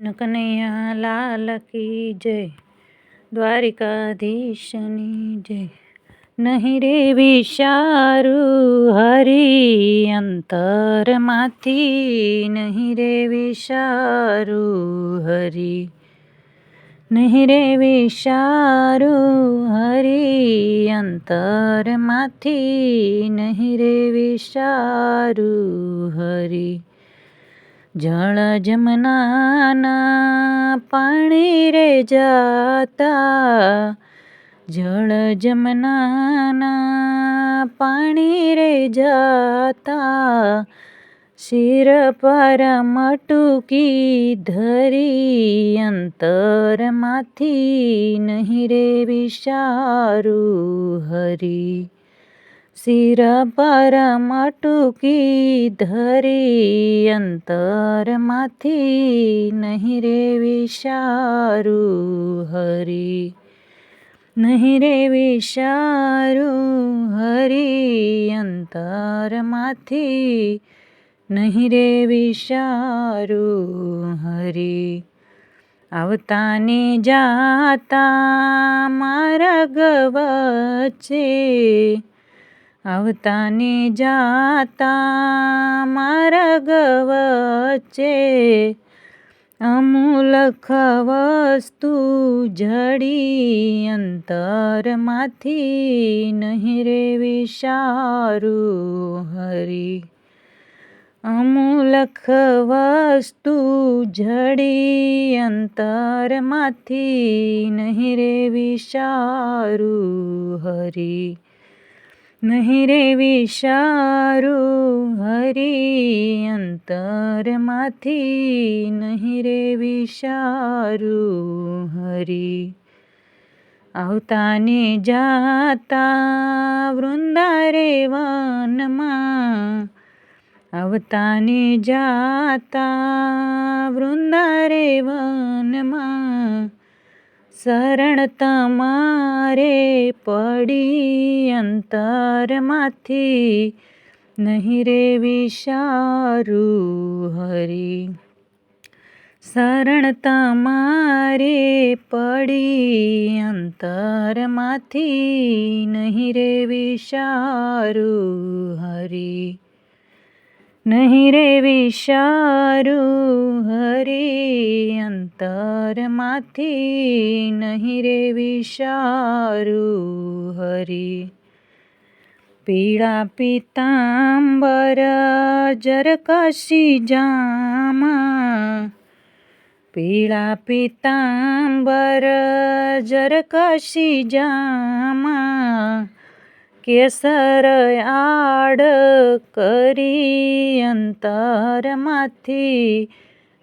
કનૈયા, લાલ કી જય, દ્વારિકાધીશની જય. નહીં રે વિશારું હરી અંતરમાંથી, નહીં રે વિશારું હરી. નહીં રે વિશારું હરી અંતરમાંથી, નહીં રે વિશારું હરી. જળ જમનાના પાણી રે જાતા. જળ જમનાના પાણી રે જાતા. શિર પર મટુકી ધરી અંતરમાંથી નહીં રે વિશારું હરી. શિર પર મટુકી ધરી અંતરમાંથી નહીં રે વિશારુ હરી, નહીં રે વિશારુ હરી, અંતરમાંથી નહીં રે વિશારુ હરી. આવતાને જાતા મારા માર્ગ વચ્ચે આવતાને જાતા મારા વચ્ચે અમૂલખ વસ્તુ જડી અંતરમાંથી નહીં રે વિચારું હરી. અમૂલખ વસ્તુ જડી અંતરમાંથી નહીં રે વિચારું હરી. નહીં રે વિચારું હરી અંતરમાંથી નહીં રે વિચારું હરી. આવતાને જાતા વૃંદારે વનમાં, આવતાને જાતા વૃંદારે વનમાં શરણ તમારે પડી અંતરમાંથી નહીં રે વિશારું હરી શરણ તમારે પડી અંતરમાંથી નહીં રે વિશારું હરી નહીં રે વિચારું હરે અંતરમાંથી નહીં રે વિચારું હરે. પીળા પિતાંબર જરકશી જામા, પીળા પિતાંબર જરકશી જામા કેસર આડ કરી અંતરમાંથી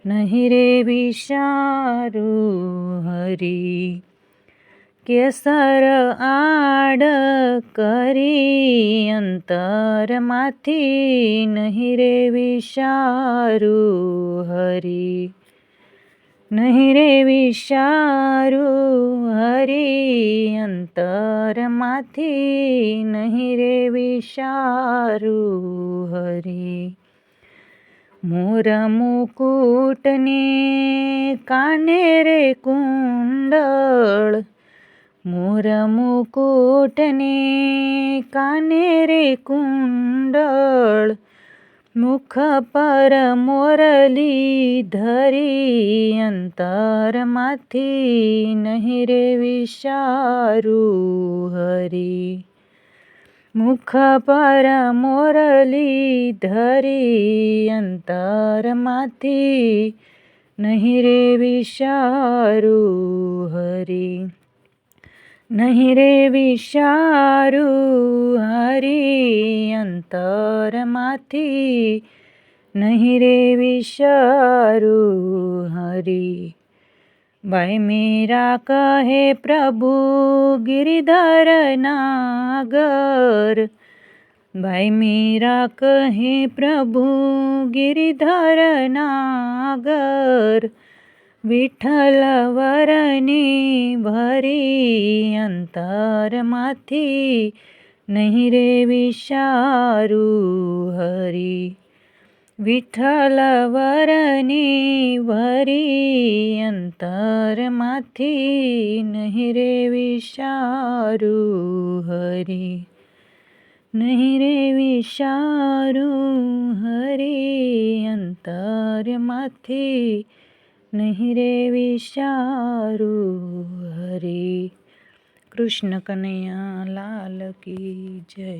નહીં રે વિચારું હરી. કેસર આડ કરી અંતરમાંથી નહીં રે વિચારું હરી. નહીં રે વિચારું હરી અંતરમાંથી નહીં રે વિચારું હરી મોર મુકુટને કાને રે કુંડળ મોર મુકુટને કાને રે કુંડળ મુખ પર મોરલી ધરી અંતરમાંથી નહીં રે વિશારું હરી. મુખ પર મોરલી ધરી અંતરમાંથી નહીં રે વિશારું હરી. નહીં રે વિચારું હરી અંતરમાંથી. નહીં રે વિચારું હરી ભાઈ મીરા કહે પ્રભુ ગિરિધર નાગર. ભાઈ મીરા કહે પ્રભુ ગિરિધર નાગર. વિઠ્ઠલ વરની ભરી અંતરમાંથી નહીં રે વિચારું હરી. વિઠ્ઠલ વરની ભરી અંતરમાંથી નહીં રે વિચારું હરી. નહીં રે વિચારું હરી અંતરમાંથી નહીં રે વિચારું હરે કૃષ્ણ કનૈયા લાલ કી જય.